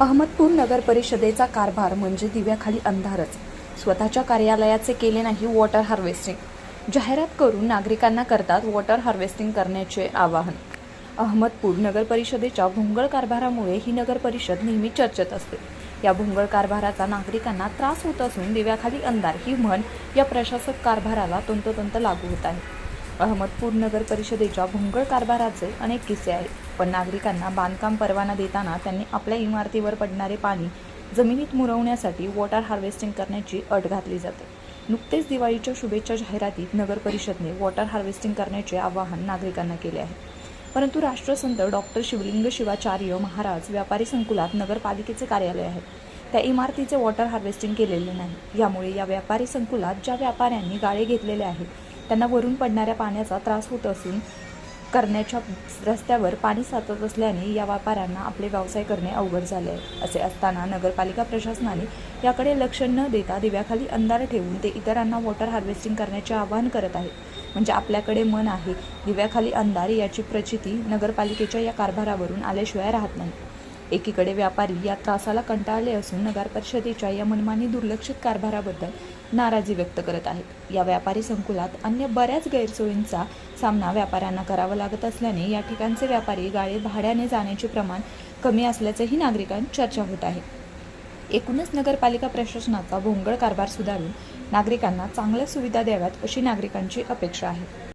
अहमदपूर नगर परिषदेचा कारभार म्हणजे दिव्याखाली अंधारच. स्वतःच्या कार्यालयाचे केले नाही वॉटर हार्वेस्टिंग. जाहिरात करून नागरिकांना करतात वॉटर हार्वेस्टिंग करण्याचे आवाहन. अहमदपूर नगर परिषदेच्या भोंगळ कारभारामुळे ही नगर परिषद नेहमी चर्चेत असते. या भोंगळ कारभाराचा नागरिकांना त्रास होत असून दिव्याखाली अंधार ही म्हण या प्रशासक कारभाराला तंतोतंत लागू होत आहे. अहमदपूर नगर परिषदेच्या भोंगळ कारभाराचे अनेक किस्से आहेत. पण नागरिकांना बांधकाम परवाना देताना त्यांनी आपल्या इमारतीवर पडणारे पाणी जमिनीत मुरवण्यासाठी वॉटर हार्वेस्टिंग करण्याची अट घातली जाते. नुकतेच दिवाळीच्या शुभेच्छा जाहिरातीत नगर परिषदने वॉटर हार्वेस्टिंग करण्याचे आवाहन नागरिकांना केले आहे. परंतु राष्ट्रसंत डॉक्टर शिवलिंग शिवाचार्य महाराज व्यापारी संकुलात नगरपालिकेचे कार्यालय आहे त्या इमारतीचे वॉटर हार्वेस्टिंग केलेले नाही. यामुळे या व्यापारी संकुलात ज्या व्यापाऱ्यांनी गाळे घेतलेले आहेत त्यांना वरून पडणाऱ्या पाण्याचा त्रास होत असून करण्याच्या रस्त्यावर पाणी साचत असल्याने या व्यापाऱ्यांना आपले व्यवसाय करणे अवघड झाले आहे असे असताना नगरपालिका प्रशासनाने याकडे लक्ष न देता दिव्याखाली अंधार ठेवून ते इतरांना वॉटर हार्वेस्टिंग करण्याचे आवाहन करत आहेत. म्हणजे आपल्याकडे मन आहे दिव्याखाली अंधार याची प्रचिती नगरपालिकेच्या या कारभारावरून आल्याशिवाय राहत नाही. एकीकडे व्यापारी या त्रासाला कंटाळले असून नगर परिषदेच्या या मनमानी दुर्लक्षित कारभाराबद्दल नाराजी व्यक्त करत आहेत. या व्यापारी संकुलात अन्य बऱ्याच गैरसोयींचा सामना व्यापाऱ्यांना करावा लागत असल्याने या ठिकाणचे व्यापारी गाळे भाड्याने जाण्याचे प्रमाण कमी असल्याचंही नागरिकांत चर्चा होत आहे. एकूणच नगरपालिका प्रशासनाचा भोंगळ कारभार सुधारून नागरिकांना चांगल्या सुविधा द्याव्यात अशी नागरिकांची अपेक्षा आहे.